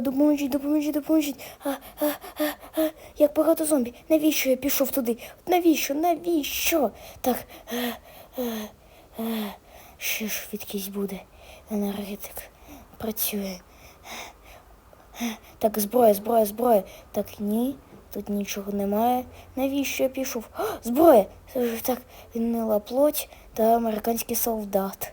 Допоможіть, допоможіть, допоможіть. А, а, а, а, як багато зомбі. Навіщо я пішов туди? Навіщо? Навіщо? Так. А, а, а, ще швидкість буде. Енергетик працює. Так, зброя, зброя, зброя. Так, ні, тут нічого немає. Навіщо я пішов? А, зброя! Е, Так, гнила плоть та американський солдат.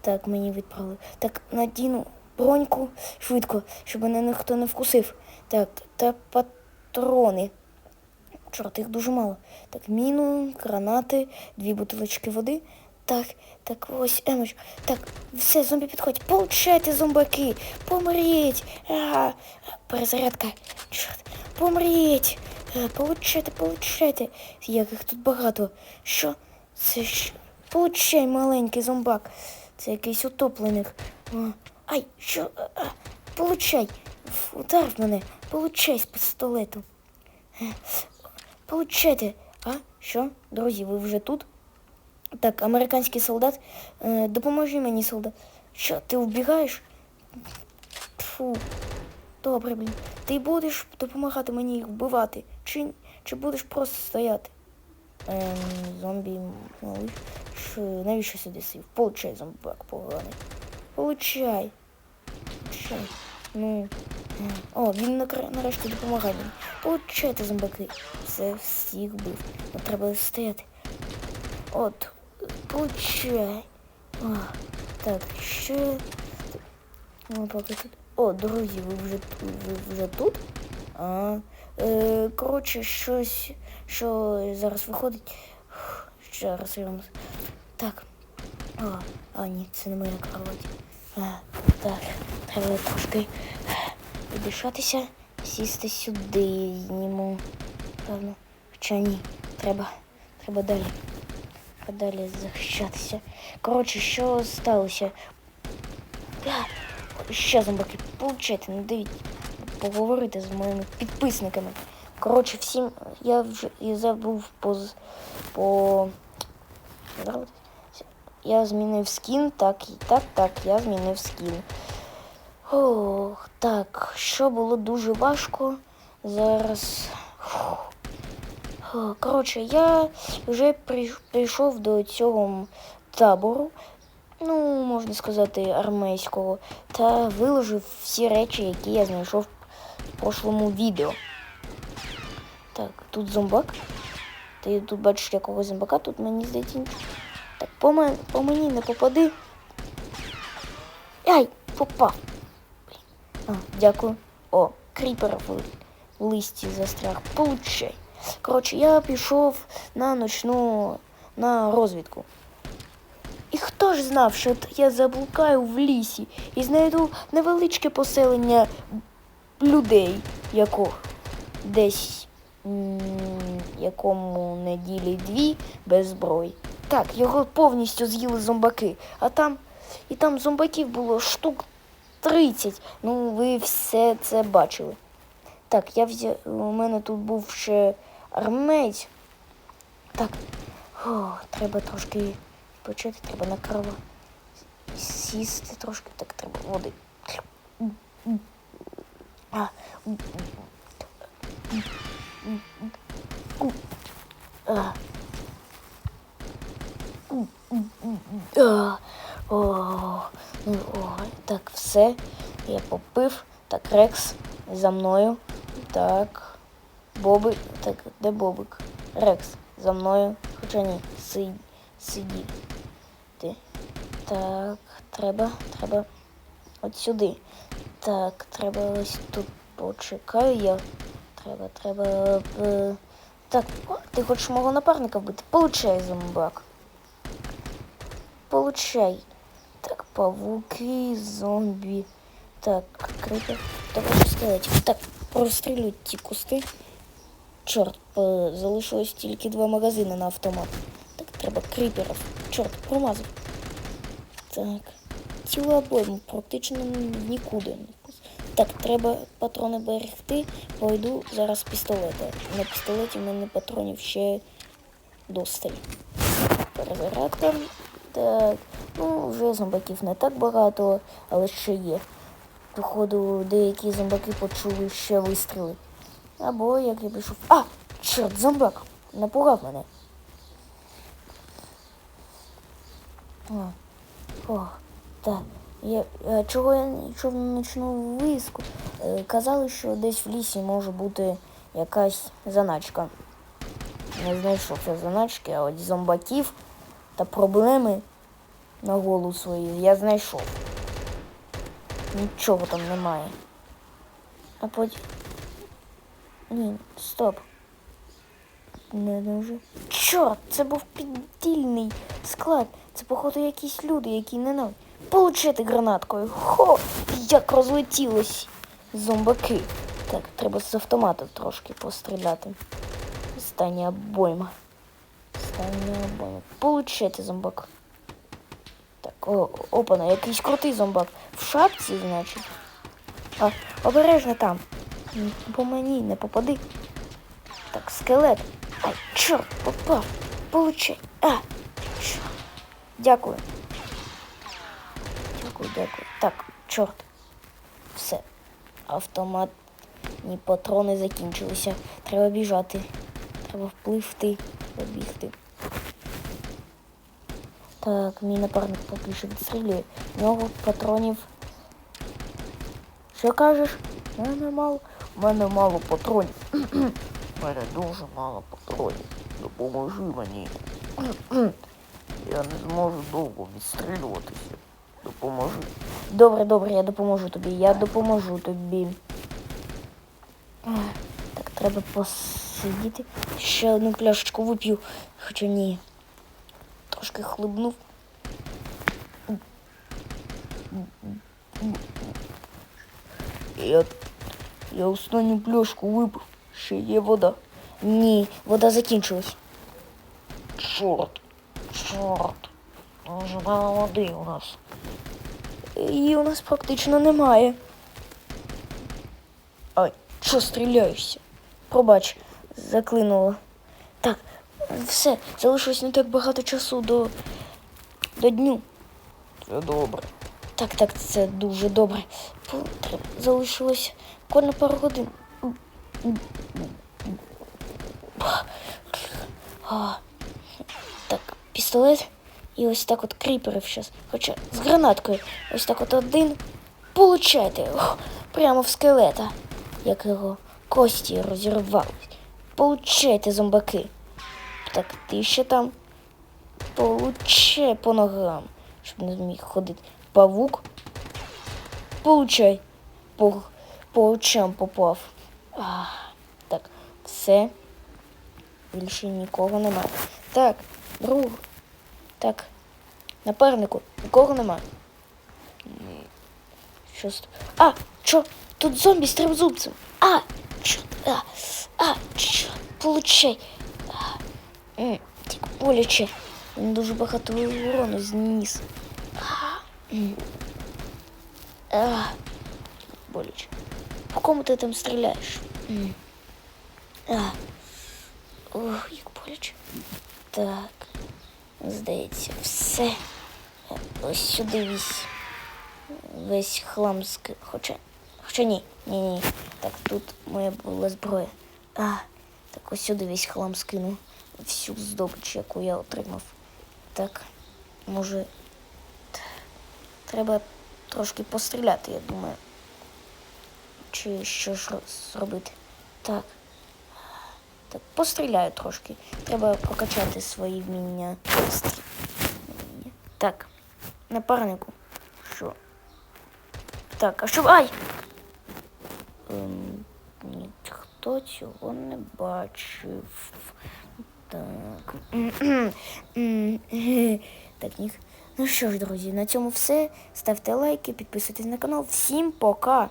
Так, мені відправили. Так, надіну броньку швидко, щоб мене ніхто не вкусив. Так, та патрони. Чорт, їх дуже мало. Так, міну, гранати, дві бутилочки води. Так, так, ось емоч. Так, все, зомбі підходять. Получайте, зомбаки! Помріть! А, перезарядка. Чорт, помріть! А, Получайте, получайте. Як їх тут багато. Що? Це ж. Получай, маленький зомбак. Це якийсь утоплених. А, Ай, що? А, а, Получай. Ф, Ударив мене. Получай з пістолету. Е, Получайте. А? Що? Друзі, ви вже тут? Так, американський солдат. Е, допоможи мені, солдат. Що, ти вбігаєш? Фу. Добре, блін. Ти будеш допомагати мені їх вбивати? Чи, чи будеш просто стояти? Ем, зомбі малий. Що, навіщо сюди сів? Получай, зомбак поганий. Получай. Получай. Ну. О, він нарешті допомагає мені. Получайте, зомбаки. Все, всіх бив. Ну, треба стояти. От, получай. О, так, ще. Ну, поки тут. О, друзі, ви вже, ви вже тут? А, е, коротше, щось, що зараз виходить. Ще раз я. Так. О, а, ні, це не моя кровать. Так, треба трошки віддишатися, сісти сюди, зніму. Певно. Хоча ні, треба, треба далі. Треба далі захищатися. Коротше, що сталося? Ще зомбаки, получайте, не дивіться. Поговорити з моїми підписниками. Коротше, всім я вже я забув по, з- по я змінив скін, так, так, так, я змінив скін. Ох, так, що було дуже важко. Зараз. Коротше, я вже прийшов до цього табору, ну, можна сказати, армейського, та виложив всі речі, які я знайшов в прошлому відео. Так, тут зомбак. Ти тут бачиш якогось зомбака, тут мені здається. По, мен- по мені не попади. Ай, попав. А, дякую. О, кріпер в, листі застряг. Получай. Коротше, я пішов на ночну на розвідку. І хто ж знав, що я заблукаю в лісі і знайду невеличке поселення людей, якого десь м, якому неділі дві без зброї. Так, його повністю з'їли зомбаки, а там і там зомбаків було штук 30. Ну, ви все це бачили. Так, я взяв. У мене тут був ще армець. Так. О, треба трошки почати, треба на крова сісти трошки, так треба води. А. А. О, ну, так, все. Я попив. Так, Рекс за мною. Так. Боби. Так, де Бобик? Рекс за мною. Хоча ні, сидь, сиді. Ти. Так, треба, треба. От сюди. Так, треба ось тут почекаю я. Треба, треба. е, Так, о, ти хочеш мого напарника вбити? Получай, зомбак. Получай. Так, павуки, зомбі. Так, крипер. Давай скелетів. Так, прострілюють ті кусти. Чорт, е, залишилось тільки два магазини на автомат. Так, треба кріперів. Чорт, промазав. Так. Цілу обойму практично нікуди. Так, треба патрони берегти. Пойду зараз пістолети. На пістолеті в мене патронів ще досталь. Перезарядка. Так. Ну, вже зомбаків не так багато, але ще є. Походу, деякі зомбаки почули ще вистріли. Або як я пішов. А! Чорт, зомбак! Напугав мене. О, так. Я, чого я не на ночну виску? Е, казали, що десь в лісі може бути якась заначка. Не знайшов я заначки, а от зомбаків та проблеми на голову свою я знайшов. Нічого там немає. А потім. Ні, стоп. Не дуже. Чорт, це був піддільний склад. Це, походу, якісь люди, які не нам. Получити гранаткою. Хо! Як розлетілось зомбаки. Так, треба з автоматів трошки постріляти. Остання обойма. Остання обойма. Получити зомбак. Так, о, опана, якийсь крутий зомбак. В шапці, значить. А, обережно там. По мені не попади. Так, скелет. Ай, чорт, попав. Получай. А, чорт. Дякую. Дякую, дякую. Так, чорт. Все. Автоматні патрони закінчилися. Треба біжати. Треба впливти, побігти. Так, мій напарник поки що відстрілює. В нього патронів. Що кажеш? У мене мало. У мене мало патронів. У мене дуже мало патронів. Допоможи мені. Я не зможу довго відстрілюватися. Допоможи. Добре, добре, я допоможу тобі. Я допоможу тобі. Так, треба посидіти. Ще одну пляшечку вип'ю. Хоча ні. Трошки хлебнув. Я, я останню пляшку випив. Ще є вода. Ні, вода закінчилась. Чорт. Чорт. Дуже мало води у нас. Її у нас практично немає. Ай, що стріляєшся? Пробач, заклинуло. Так, все, залишилось не так багато часу до, до дню. Це добре. Так, так, це дуже добре. Залишилось буквально пару годин. Так, пістолет і ось так от кріперів зараз. Хоча з гранаткою. Ось так от один. Получайте. Ох, прямо в скелета. Як його кості розірвались. Получайте, зомбаки. Так, ти ще там. Получай по ногам, щоб не зміг ходити. Павук. Получай. По, по очам попав. А, так, все. Більше нікого немає. Так, друг. Так. Напарнику, нікого нема. Що. А, що? Тут зомбі з трьохзубцем. А, а, а, чорт, получай. А, так боляче. Він дуже багато урону зніс. А. По кому ти там стріляєш? А. Як боляче. Так. Здається, все. Ось сюди весь, весь хлам. Хоча. Хоча ні. Ні, ні. Так, тут моя була зброя. А, так ось сюди весь хлам скину. Всю здобич, яку я отримав. Так, може. Треба трошки постріляти, я думаю. Чи що ж зробити? Так. Так, постріляю трошки. Треба прокачати свої. Вміння. Так, напарнику. Що? Так, а що. Ай! Ем, ніхто цього не бачив. Так. Так, ні. Ну що ж, друзі, на цьому все. Ставте лайки, підписуйтесь на канал. Всім пока!